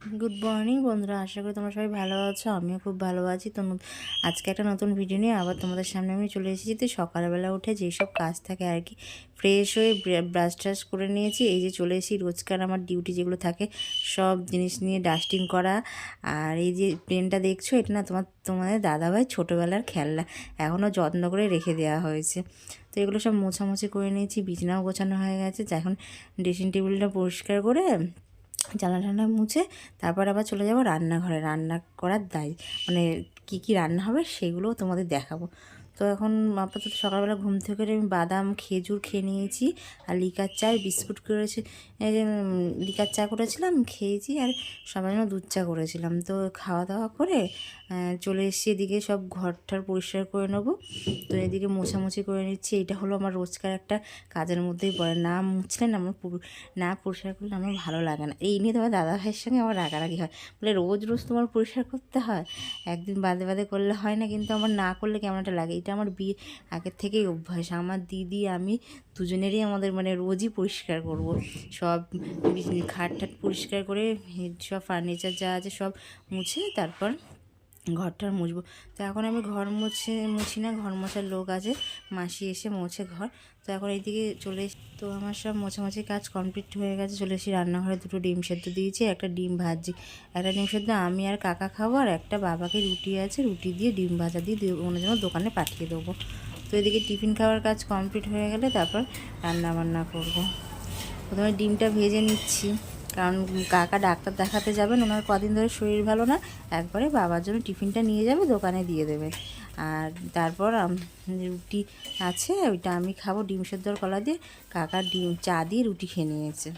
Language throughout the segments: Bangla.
গুড মর্নিং বন্ধুরা। আশা করি তোমরা সবাই ভালো আছো, আমিও খুব ভালো আছি। তো আজকে একটা নতুন ভিডিও নিয়ে আবার তোমাদের সামনে আমি চলে এসেছি। তো সকালবেলা উঠে যেসব কাজ থাকে আর কি ফ্রেশ হয়ে ব্রাশ ট্রাশ করে নিয়েছি। এই যে চলে এসেছি রোজকার আমার ডিউটি যেগুলো থাকে, সব জিনিস নিয়ে ডাস্টিং করা। আর এই যে প্লেনটা দেখছ, এটা না তোমার তোমাদের দাদাভাই ছোটোবেলার খেলনা এখনও যত্ন করে রেখে দেওয়া হয়েছে। তো এগুলো সব মোছামুছি করে নিয়েছি, বিছনাও গোছানো হয়ে গেছে। এখন ড্রেসিং টেবিলটা পরিষ্কার করে জানলা টানলা মুছে তারপর আবার চলে যাব রান্নাঘরে। রান্না করার দায় মানে কি কি রান্না হবে সেগুলোও তোমাদের দেখাবো। তো এখন আপাতত সকালবেলা ঘুম থেকে আমি বাদাম, খেজুর খেয়ে নিয়েছি আর লিকার চা, বিস্কুট করেছি। লিকার চা করেছিলাম, খেয়েছি আর সবার জন্য দুধ চা করেছিলাম। তো খাওয়া দাওয়া করে চলে এসেছি এদিকে সব ঘরটার পরিষ্কার করে নেব। তো এদিকে মোছামুছি করে নিচ্ছি। এটা হলো আমার রোজকার একটা কাজের মধ্যেই পড়ে। না মুছলে না আমার না পরিষ্কার করলে আমার ভালো লাগে না। এই নিয়ে তোমার দাদা ভাইয়ের সঙ্গে আমার রাগারাগি হয়। বলে রোজ রোজ তোমার পরিষ্কার করতে হয়? একদিন বাদে বাদে করলে হয় না, কিন্তু আমার না করলে কেমন একটা লাগে? এটা আমার বিয়ে, আগের থেকেই অভ্যাস। আমার দিদি, আমি দুজনেরই আমাদের মানে রোজই পরিষ্কার করব। সব খাট ঠাট পরিষ্কার করে, সব ফার্নিচার যা আছে সব মুছে, তারপর ঘরটা মুছবো। তো এখন আমি ঘর মুছে, মুছি না, ঘর মোছার লোক আছে। মাসি এসে মোছে ঘর। তো এখন এইদিকে চলে তো আমার সব মোছামাছি কাজ কমপ্লিট হয়ে গেছে। চলে এসেছি রান্নাঘরে দুটো ডিম সেদ্ধ দিয়েছি, একটা ডিম ভাজি একটা ডিম সেদ্ধ আমি আর কাকা খাব আর একটা বাবাকে রুটি আছে, রুটি দিয়ে ডিম ভাজা দিয়ে অন্য জন্য দোকানে পাঠিয়ে দেবো। তো এদিকে টিফিন খাওয়ার কাজ কমপ্লিট হয়ে গেলে তারপর রান্না বান্না করব। প্রথমে ডিমটা ভেজে নিচ্ছি। কারণ কাকা ডাক্তার দেখাতে যাবেন, ওনার কদিন ধরে শরীর ভালো না, একবারে বাবার জন্য টিফিনটা নিয়ে যাবে, দোকানে দিয়ে দেবে। আর তারপর রুটি আছে, ওইটা আমি খাব, ডিম সেদ্ধর কলা দিয়ে, কাকা ডিম, চা দিয়ে রুটি খেয়ে নিয়েছে।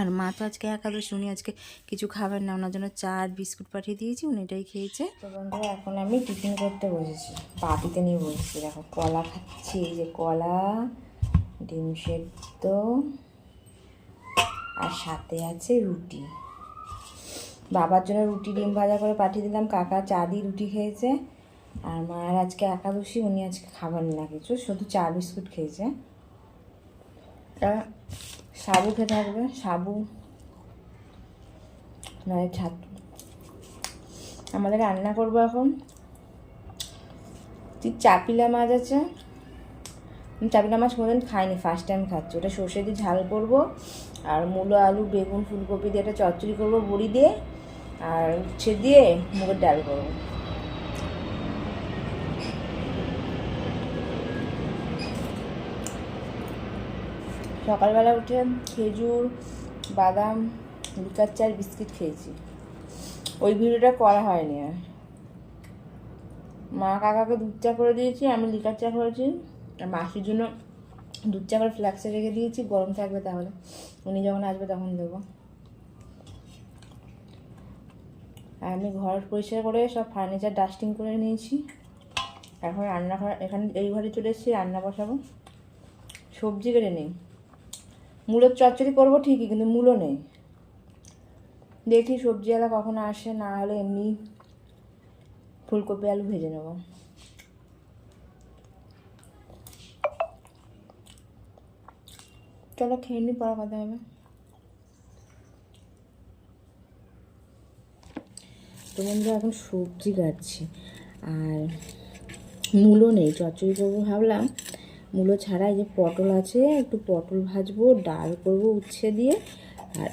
আর মা তো আজকে একাদশ, উনি আজকে কিছু খাবেন না, ওনার জন্য চা আর বিস্কুট পাঠিয়ে দিয়েছি, উনি এটাই খেয়েছে। তো এখন আমি টিফিন করতে বসেছি। পাটিতে নিয়ে বসেছি, দেখো কলা খাচ্ছি, এই যে কলা, ডিম সেদ্ধ আর সাথে আছে রুটি। বাবার জন্য রুটি ডিম ভাজা করে পাঠিয়ে দিলাম, কাকা চা দিয়ে রুটি খেয়েছে। আর মায়ের আজকে একাদশী, উনি আজকে খাবেন না কিছু, শুধু চা, বিস্কুট খেয়েছে। সাবু খেতে থাকবে, সাবু নয়, ছাতু। আমাদের রান্না করব এখন। চাপিলা মাছ আছে, চাপিলা মাছ কোনোদিন খাইনি ফার্স্ট টাইম খাচ্ছি। ওটা সর্ষে দিয়ে ঝাল করব। আর মূলো, আলু, বেগুন, ফুলকপি দিয়ে একটা চচ্চড়ি করব, বড়ি দিয়ে, আর উচ্ছে দিয়ে মুগের ডাল করব। সকালবেলা উঠে খেজুর, বাদাম লিকার চার বিস্কিট খেয়েছি। ওই ভিডিওটা করা হয়নি আর। মা কাকাকে দুধ চা করে দিয়েছি, আমি লিকার চা করেছি। আর মাসির জন্য দুধ চা করে ফ্লাক্সে রেখে দিয়েছি, গরম থাকবে তাহলে। উনি যখন আসবে তখন দেবো। আর আমি ঘর পরিষ্কার করে সব ফার্নিচার ডাস্টিং করে নিয়েছি। এখন রান্নাঘর এখানে এই ঘরে চলে এসেছি, রান্না বসাবো। সবজি কেটে নেই। মূলোর চচ্চড়ি করব ঠিকই, কিন্তু মূলো নেই। দেখি সবজিওয়ালা কখন আসে, না হলে এমনি ফুলকপি, আলু ভেজে নেব। চলো খেয়ে নি, পরে কথা হবে। তো বন্ধুরা এখন সবজি কাটছি, আর মূলো নেই, চচ্চড়ি করব ভাবলাম। মূলো ছাড়া এই যে পটল আছে, একটু পটল ভাজবো, ডাল করব উচ্ছে দিয়ে, আর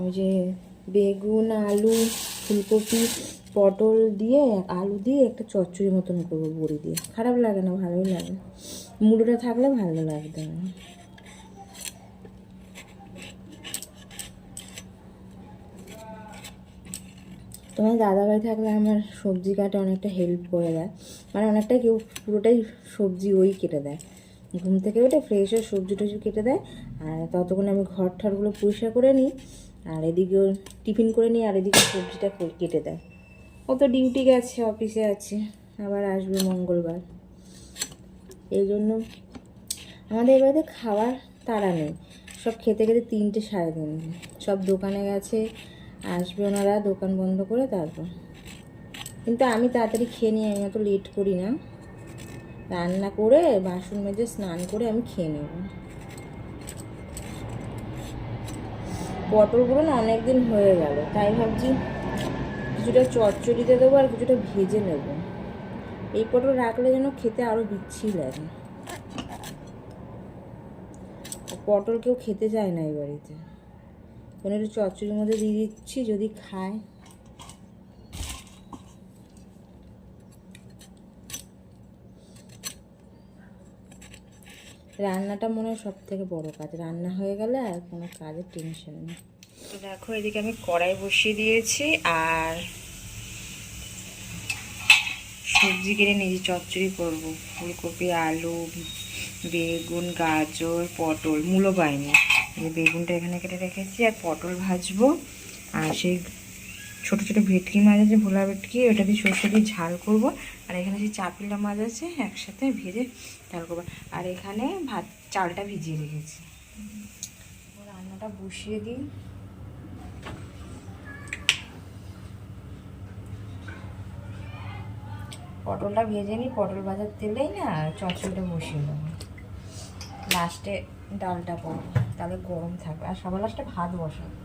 ওই যে বেগুন, আলু, ফুলকপি পটল দিয়ে, আলু দিয়ে, একটা চচ্চড়ি মতন করব বড়ি দিয়ে। খারাপ লাগে না, ভালোই লাগে। মুড়োটা থাকলে ভালো লাগবে তোমার দাদাভাই থাকলে আমার সবজি কাটে অনেকটা হেল্প করে দেয়। মানে অনেকটা কেউ পুরোটাই সবজি ওই কেটে দেয়। ঘুম থেকে উঠে ফ্রেশ হয়ে সবজি টসবজি কেটে দেয়, আর ততক্ষণ আমি ঘর ঠরগুলো পরিষ্কার করে নিই, আর এদিকে টিফিন করে নিই, আর এদিকে সবজিটা কেটে দেয়। ও তো ডিউটি গেছে, অফিসে আছে। আবার আসবে মঙ্গলবার। এই জন্য আমাদের এবারে খাওয়ার তাড়া নেই। সব খেতে খেতে তিনটে সাড়ে তিনটে। সব দোকানে গেছে, আসবে ওনারা, দোকান বন্ধ করে তারপর। কিন্তু আমি তাড়াতাড়ি খেয়ে নিই, আমি অত লেট করি না। রান্না করে, বাসন মেজে, স্নান করে আমি খেয়ে নেব। পটলগুলো না অনেক দিন হয়ে গেল। তাই ভাবছি কিছুটা চচ্চড়িতে দেবো আর কিছুটা ভেজে নেব। এই পটল রাখলে যেন খেতে আরও বিচ্ছি লাগে। পটল কেউ খেতে চায় না এই বাড়িতে। কোনো একটু চচ্চড়ির মধ্যে দিয়ে দিচ্ছি, যদি খায়। রান্নাটা মনে হয় সব থেকে বড় কাজ। রান্না হয়ে গেলে আর কোনো কাজের টেনশন নেই। তো দেখো, এদিকে আমি কড়াই বসিয়ে দিয়েছি আর সবজি কিনে নিজে চচ্চড়ি করব। ফুলকপি, আলু, বেগুন, গাজর, পটল, মূলো পাইনি। এই বেগুনটা এখানে কেটে রেখেছি আর পটল ভাজবো। আর সেই ছোট ছোট ভেটকি মাছ আছে, ভোলা ভেটকি, ওটা দিয়ে সরষে দিয়ে ঝাল করব। আর এখানে যে চাপিলা মাছ আছে, একসাথে ভেজে ঝাল করব। আর এখানে ভাত, চালটা ভিজিয়ে রেখেছি। রান্নাটা বসিয়ে দিই। পটলটা ভেজে নিই, পটল ভাজার তেলেই না চচড়িটা বসিয়ে দেবো। লাস্টে ডালটা পর তাহলে গরম থাকবে। আর সবার লাস্টে ভাত বসাবো।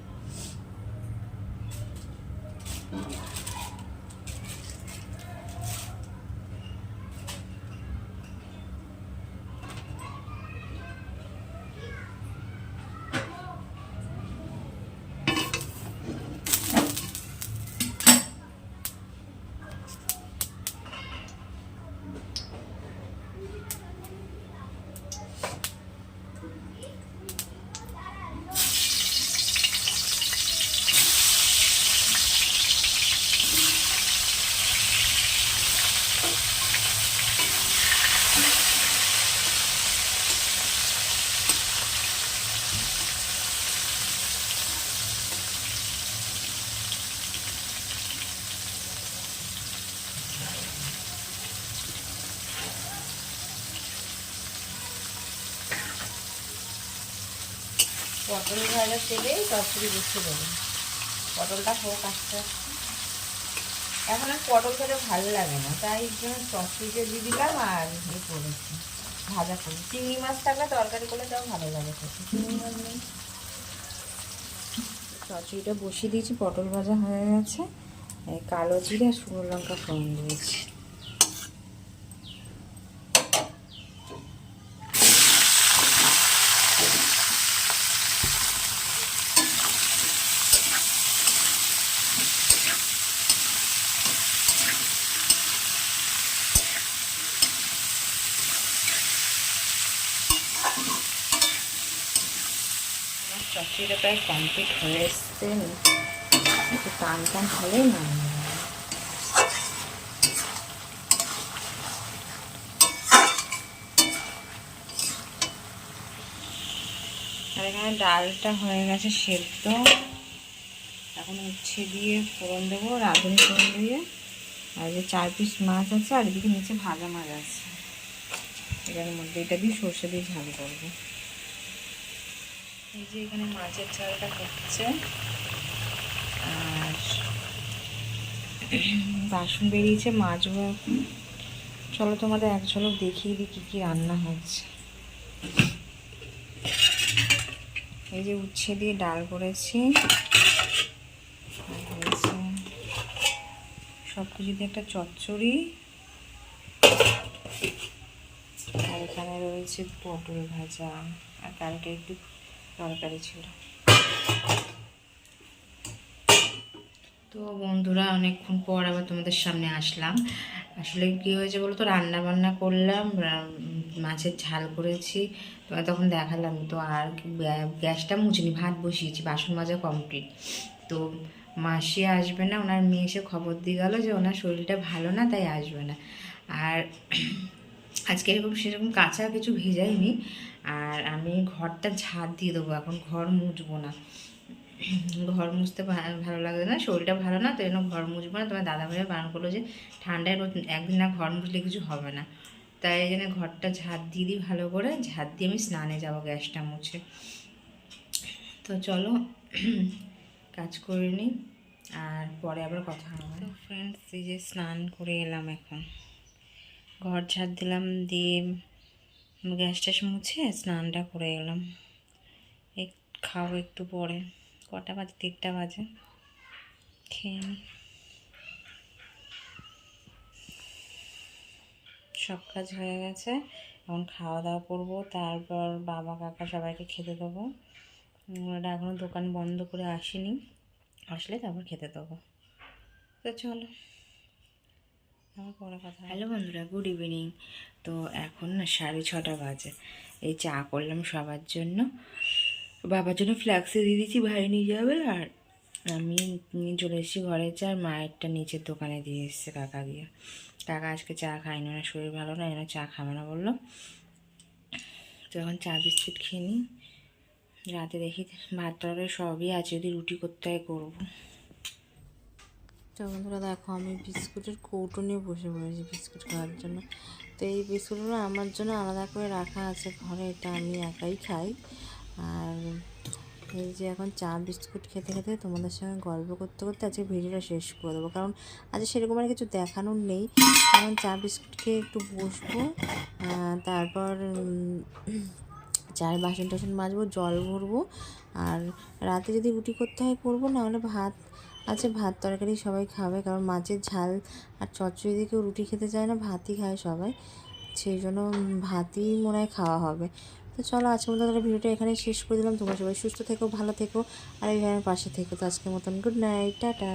পটল ভাজার তেলেই চচ্চড়ি বসিয়ে দেবো। পটলটা হোক আস্তে এখন আর পটল খেতে ভালো লাগে না, তাই জন্য চচ্চড়িটা দিয়ে দিলাম আর ইয়ে করেছি, ভাজা করি। চিংড়ি মাছ থাকলে তরকারি করলে তাও ভালো লাগে খেতে। চিংড়ি মাছ নেই। চচ্চড়িটা বসিয়ে দিয়েছি, পটল ভাজা হয়ে গেছে। কালো জিরে আর শুকনো লঙ্কা ফোড়ন দিয়েছি। আমার চচ্চড়িটা প্রায় কমপ্লিট হয়ে এসছে। একটু টান টান হলেই না আর এখানে ডালটা হয়ে গেছে সেদ্ধ। এখন উচ্ছে দিয়ে ফোড়ন দেবো, রাঁধুনি ফোড়ন দিয়ে। আর যে চার পিস মাছ আছে, আর এদিকে নিচে ভাজা মাছ আছে। এটার মধ্যে, এটা দিয়ে সর্ষে দিয়ে ঝাল করব। এই যে এখানে মাছের ঝালটা হচ্ছে। আর বাসন বেরিয়েছে, মাছ চলো তোমাদের এক ঝলক দেখিয়ে দিই কী কী রান্না হচ্ছে। এই যে উচ্ছে দিয়ে ডাল করেছি। সব কিছু দিয়ে একটা চচ্চড়ি। আর এখানে রয়েছে পটল ভাজা। আর কালকে একটু তরকারি ছিল। তো বন্ধুরা, অনেকক্ষণ পর আবার তোমাদের সামনে আসলাম। আসলে কী হয়েছে বলো তো রান্না বান্না করলাম মাছের ঝাল করেছি তোমার তখন দেখালাম তো আর গ্যাসটা মুছিনি ভাত বসিয়েছি, বাসন মাজা কমপ্লিট তো মাসি আসবে না, ওনার মেয়ে এসে খবর দিয়ে গেলো যে ওনার শরীরটা ভালো না, তাই আসবে না। আর আজকে এরকম সেরকম কাঁচা কিছু ভেজাইনি। আর আমি ঘরটা ঝাড় দিয়ে দেবো, এখন ঘর মুছবো না। ঘর মুছতে ভালো লাগে না, শরীরটা ভালো না, তো জন্য ঘর মুছবো না। তোমার দাদা ভাইয়া বারণ করল যে ঠান্ডায় রোজ একদিন না ঘর মুছলে কিছু হবে না। তাই জন্য ঘরটা ঝাড় দিয়ে দিই ভালো করে। ঝাড় দিয়ে আমি স্নানে যাব গ্যাসটা মুছে। তো চলো, কাজ করে নিই। আর পরে আবার কথা হবে। ফ্রেন্ডস এই যে স্নান করে এলাম এখন। ঘর ঝাড় দিলাম, দিয়ে গ্যাস ট্যাস মুছে স্নানটা করে এলাম। এক খাব একটু পরে, কটা বাজে? দেড়টা বাজে। খেয়ে নিই সব কাজ হয়ে গেছে। এখন খাওয়া দাওয়া করব, তারপর বাবা, কাকা সবাইকে খেতে দেবো। ওরা এখনও দোকান বন্ধ করে আসেনি। আসলে তারপর খেতে দেবো। তো চলো। হ্যালো বন্ধুরা, গুড ইভিনিং। তো এখন না সাড়ে ছটা বাজে। এই চা করলাম সবার জন্য। বাবার জন্য ফ্ল্যাক্সে দিয়ে দিয়েছি, ভাই নিয়ে যাবে। আর আমি নিয়ে চলে এসেছি ঘরে চা। আর মায়েরটা নিচের দোকানে দিয়ে এসছে কাকা দিয়ে কাকা আজকে চা খায়নি না শরীর ভালো না এনে চা খাবে না বলল। তো এখন চা, বিস্কুট খেয়ে নিই। রাতে দেখি ভাত, তরকারি সবই আছে, যদি রুটি করতে হয় করব। তো বন্ধুরা দেখো, আমি বিস্কুটের কৌটো নিয়ে বসে পড়েছি বিস্কুট খাওয়ার জন্য। তো এই বিস্কুটগুলো আমার জন্য আলাদা করে রাখা আছে ঘরে, এটা আমি একাই খাই। আর এই যে এখন চা, বিস্কুট খেতে খেতে তোমাদের সঙ্গে গল্প করতে করতে আজকে ভিডিওটা শেষ করে দেবো। কারণ আজকে সেরকম আর কিছু দেখানোর নেই। কারণ চা, বিস্কুট খেয়ে একটু বসবো তারপর চায়ের বাসন টাসন মাজবো, জল ভরবো। আর রাতে যদি রুটি করতে হয় করব নাহলে ভাত আছে ভাত তরকারি সবাই খাবে, কারণ মাছের ঝাল আর চচ্চড়ি দিয়ে কেউ রুটি খেতে চায় না, ভাতই খায় সবাই। সেই জন্য ভাতই মনে হয় খাওয়া হবে। তো চলো আজকে মতো তাহলে ভিডিওটা এখানে শেষ করে দিলাম। তোমরা সবাই সুস্থ থেকো, ভালো থেকো, আর এইভাবে পাশে থেকো। তো আজকের মতন গুড নাইট, টাটা।